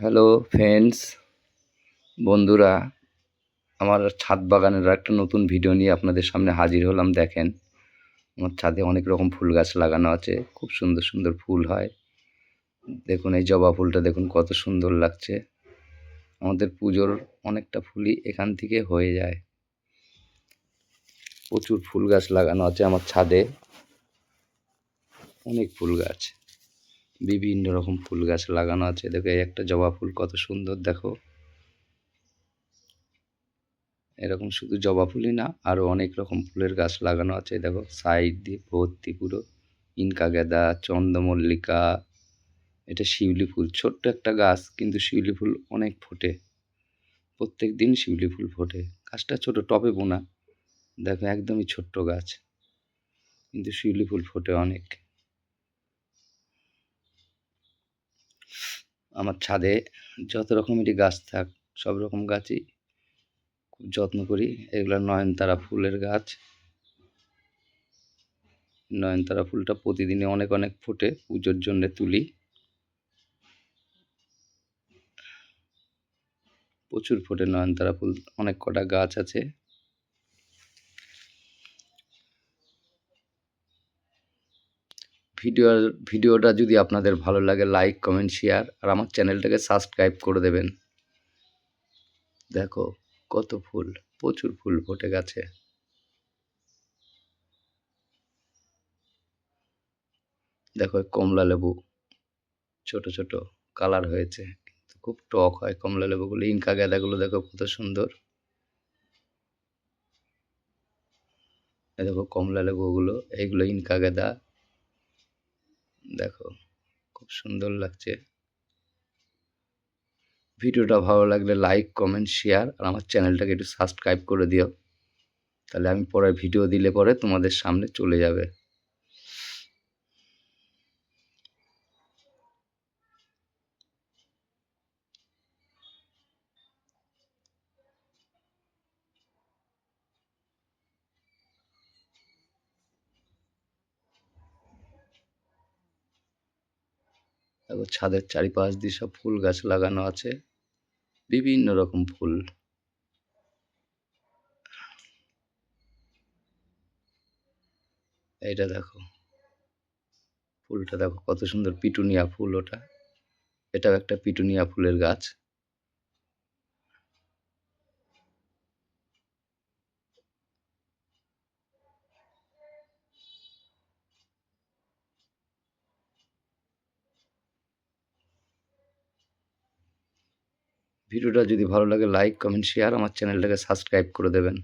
Hello friends বন্ধুরা, আমার ছাদ বাগানের একটা নতুন ভিডিও নিয়ে আপনাদের সামনে হাজির হলাম, দেখেন। আমার ছাদে অনেক রকম ফুল গাছ লাগানো আছে, খুব সুন্দর সুন্দর ফুল হয়। দেখুন, এই জবা ফুলটা দেখুন কত সুন্দর লাগছে। আমাদের পুজোর অনেকটা ফুলই এখান থেকে হয়ে যায়। প্রচুর ফুল গাছ লাগানো আছে আমার ছাদে। অনেক ফুল গাছ। বিভিন্ন রকম ফুল গাছ লাগানো আছে। দেখো, এই একটা জবা ফুল কত সুন্দর, দেখো। এরকম শুধু জবা ফুলই না আরও অনেক রকম ফুলের গাছ লাগানো আছে। দেখো, সাইড দিয়ে ভর্তি পুরো ইনকা গেঁদা, চন্দ্রমল্লিকা, এটা শিউলি ফুল। ছোট্ট একটা গাছ, কিন্তু শিউলি ফুল অনেক ফোটে। প্রত্যেক দিন শিউলি ফুল ফোটে। গাছটা ছোট, টবে বোনা। দেখো, একদমই ছোট্ট গাছ। কিন্তু শিউলি ফুল ফোটে অনেক। আমার ছাদে যত রকমেরই গাছ থাক, সব রকম গাছই খুব যত্ন করি। এগুলো নয়নতারা ফুলের গাছ। নয়নতারা ফুলটা প্রতিদিনে অনেক অনেক ফোটে, পুজোর জন্য তুলি। প্রচুর ফোটে নয়নতারা ফুল, অনেক কটা গাছ আছে। ভিডিও ভিডিওটা যদি আপনাদের ভালো লাগে লাইক কমেন্ট শেয়ার আর আমার চ্যানেলটাকে সাবস্ক্রাইব করে দেবেন। দেখো, কত ফুল, প্রচুর ফুল ফুটে গেছে। দেখো কমলা লেবু, ছোট ছোট কালার হয়েছে। খুব টক হয় কমলা লেবুগুলো। ইনকা গাঁদাগুলো দেখো, কত সুন্দর। দেখো, কমলা লেবুগুলো, এইগুলো ইনকা গাঁদা। দেখো, খুব সুন্দর লাগছে। ভিডিওটা ভালো লাগলে লাইক কমেন্ট শেয়ার আর আমার চ্যানেলটাকে একটু সাবস্ক্রাইব করে দিও। তাহলে আমি পরে ভিডিও দিলে পরে তোমাদের সামনে চলে যাবে। দেখো ছাদের চারিপাশ দিয়ে সব ফুল গাছ লাগানো আছে। বিভিন্ন রকম ফুল। এইটা দেখো। ফুলটা দেখো কত সুন্দর পিটুনিয়া ফুল ওটা। এটাও একটা পিটুনিয়া ফুলের গাছ। ভিডিওটা যদি ভালো লাগে লাইক কমেন্ট শেয়ার আমার চ্যানেলটাকে সাবস্ক্রাইব করে দেবেন।